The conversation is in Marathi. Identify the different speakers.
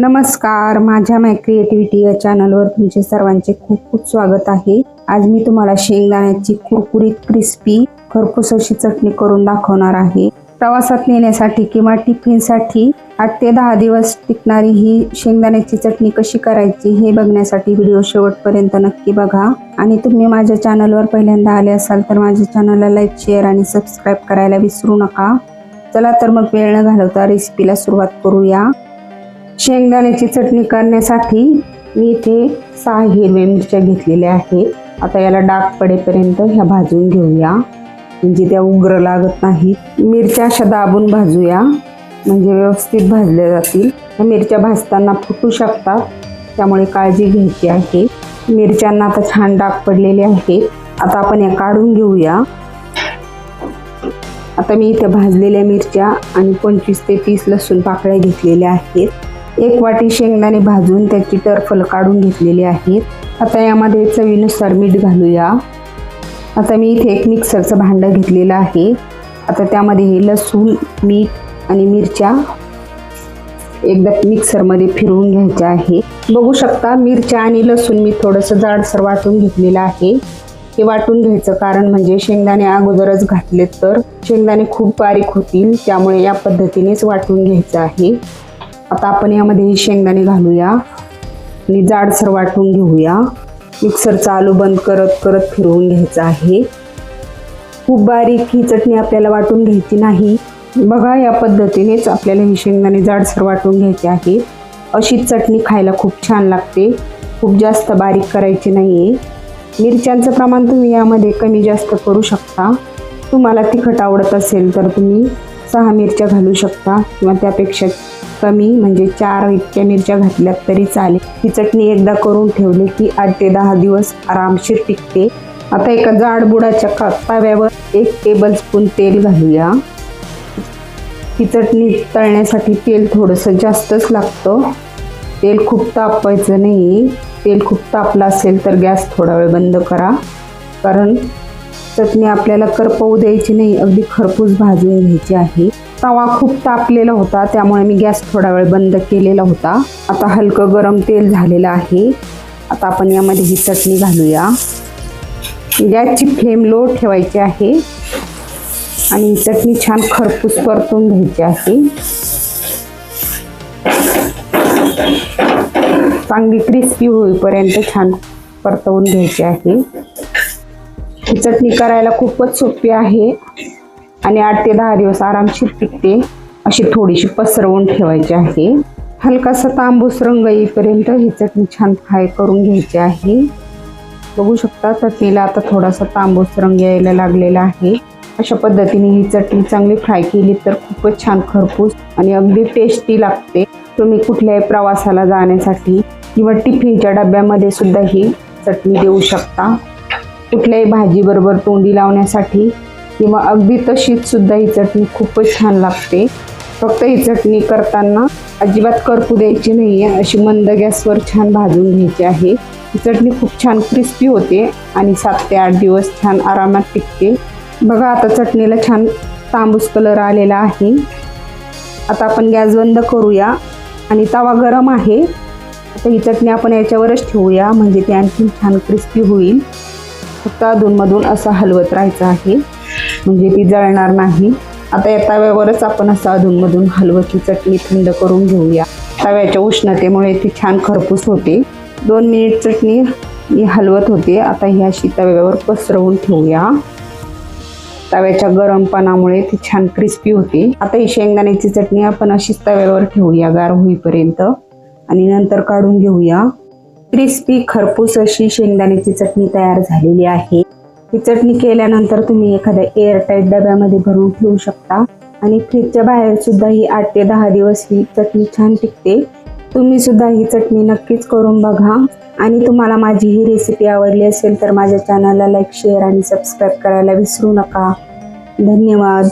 Speaker 1: नमस्कार माझ्या माय क्रिएटिव्हिटी या चॅनलवर तुमचे सर्वांचे खूप खूप स्वागत आहे. आज मी तुम्हाला शेंगदाण्याची कुरकुरीत क्रिस्पी खरपूस अशी चटणी करून दाखवणार आहे. प्रवासात नेण्यासाठी किंवा टिफिनसाठी आठ ते दहा दिवस टिकणारी ही शेंगदाण्याची चटणी कशी करायची हे बघण्यासाठी व्हिडिओ शेवटपर्यंत नक्की बघा. आणि तुम्ही माझ्या चॅनलवर पहिल्यांदा आले असाल तर माझ्या चॅनलला लाईक शेअर आणि सबस्क्राईब करायला विसरू नका. चला तर मग वेळ न घालवता रेसिपीला सुरुवात करूया. शेंगदाण्याची चटणी करण्यासाठी मी इथे सहा हिरव्या मिरच्या घेतलेल्या आहेत. आता याला डाग पडेपर्यंत ह्या भाजून घेऊया. म्हणजे त्या उग्र लागत नाहीत. मिरच्या अशा दाबून भाजूया. म्हणजे व्यवस्थित भाजल्या जातील. ह्या मिरच्या भाजताना फुटू शकतात. त्यामुळे काळजी घ्यायची आहे. मिरच्यांना आता छान डाग पडलेले आहेत. आता आपण या काढून घेऊया. आता मी इथे भाजलेल्या मिरच्या आणि पंचवीस ते तीस लसूण पाकळ्या घेतलेल्या आहेत. एक वाटी शेंगदाणे भाजून त्याची टरफल काढून घेतलेली आहेत. आता यामध्ये चवीनुसार मीठ घालूया. आता मी इथे एक मिक्सरचं भांडं घेतलेलं आहे. आता त्यामध्ये हे लसूण मीठ आणि मिरच्या एकदा मिक्सरमध्ये फिरवून घ्यायच्या आहे बघू शकता मिरच्या आणि लसूण मी थोडंसं जाडसर वाटून घेतलेलं आहे. हे वाटून घ्यायचं कारण म्हणजे शेंगदाणे अगोदरच घातले तर शेंगदाणे खूप बारीक होतील त्यामुळे या पद्धतीनेच वाटून घ्यायचं आहे. आता आपण यामध्ये शेंगदाणे घालूया. आणि जाडसर वाटून घेऊया. मिक्सर चालू बंद करत करत फिरवून घ्यायचं आहे. खूप बारीक ही चटणी आपल्याला वाटून घ्यायची नाही. बघा या पद्धतीनेच आपल्याला ही शेंगदाणे जाडसर वाटून घ्यायचे आहे. अशीच चटणी खायला खूप छान लागते. खूप जास्त बारीक करायची नाही आहे मिरच्यांचं प्रमाण तुम्ही यामध्ये कमी जास्त करू शकता. तुम्हाला तिखट आवडत असेल तर तुम्ही सहा मिरच्या घालू शकता किंवा त्यापेक्षा कमी म्हणजे चार इतक्या मिरच्या घातल्यात तरी चालेल. ही चटणी एकदा करून ठेवली की आठ ते दहा दिवस आरामशीर टिकते. आता एका जाड बुडाच्या का तव्यावर एक टेबल स्पून तेल घालूया. ही चटणी तळण्यासाठी तेल थोडंसं जास्तच लागतं. तेल खूप तापवायचं नाही. तेल खूप तापलं असेल तर गॅस थोडा वेळ बंद करा. कारण चटणी आपल्याला करपवू द्यायची नाही. अगदी खरपूस भाजून घ्यायची आहे. तवा खूप तापलेला होता त्यामुळे मी गॅस थोडा वेळ बंद केलेला होता. आता हलकं गरम तेल झालेलं आहे. आता आपण यामध्ये ही चटणी घालूया. गॅसची फ्लेम लो ठेवायची आहे. आणि ही चटणी छान खरपूस परतून घ्यायची आहे. चांगली क्रिस्पी होईपर्यंत छान परतवून घ्यायची आहे. ही चटणी करायला खूपच सोपी आहे. आणि आठ ते दहा दिवस आरामशीर टिकते. अशी थोडीशी पसरवून ठेवायची आहे. हलकासा तांबूस रंग येईपर्यंत ही चटणी छान फ्राय करून घ्यायची आहे. बघू शकता चटणीला आता थोडासा तांबूस रंग यायला लागलेला आहे. अशा पद्धतीने ही चटणी चांगली फ्राय केली तर खूपच छान खरपूस आणि अगदी टेस्टी लागते. तुम्ही कुठल्याही प्रवासाला जाण्यासाठी किंवा टिफिनच्या डब्यामध्ये सुद्धा ही चटणी देऊ शकता. कुठल्याही भाजीबरोबर तोंडी लावण्यासाठी किंवा अगदी तशीच सुद्धा ही चटणी खूपच छान लागते. फक्त ही चटणी करताना अजिबात करपू द्यायची नाही आहे अशी मंद गॅसवर छान भाजून घ्यायची आहे. ही चटणी खूप छान क्रिस्पी होते आणि सात ते आठ दिवस छान आरामात टिकते. बघा आता चटणीला छान तांबूस कलर आलेला आहे. आता आपण गॅस बंद करूया आणि तवा गरम आहे. आता ही चटणी आपण याच्यावरच ठेवूया म्हणजे ती आणखी छान क्रिस्पी होईल. फक्त अधूनमधून असं हलवत राहायचं आहे. म्हणजे ती जळणार नाही. आता या तव्यावरच आपण असं अधूनमधून हलवची चटणी थंड करून घेऊया. तव्याच्या उष्णतेमुळे ती छान खरपूस होते. दोन मिनिट चटणी मी हलवत होते. आता ही अशी तव्यावर पसरवून ठेवूया. तव्याच्या गरमपणामुळे ती छान क्रिस्पी होते. आता ही शेंगदाण्याची चटणी आपण अशीच तव्यावर ठेवूया गार होईपर्यंत. आणि नंतर काढून घेऊया. क्रिस्पी खरपूस अशी शेंगदाण्याची चटणी तयार झालेली आहे. ही चटणी केल्यानंतर तुम्ही एखाद्या एअरटाईट डब्यामध्ये भरून ठेवू शकता. आणि फ्रीजच्या बाहेर सुद्धा ही आठ ते दहा दिवस ही चटणी छान टिकते. तुम्ही सुद्धा ही चटणी नक्कीच करून बघा. आणि तुम्हाला माझी ही रेसिपी आवडली असेल तर माझ्या चॅनलला लाईक शेअर आणि सबस्क्राईब करायला विसरू नका. धन्यवाद.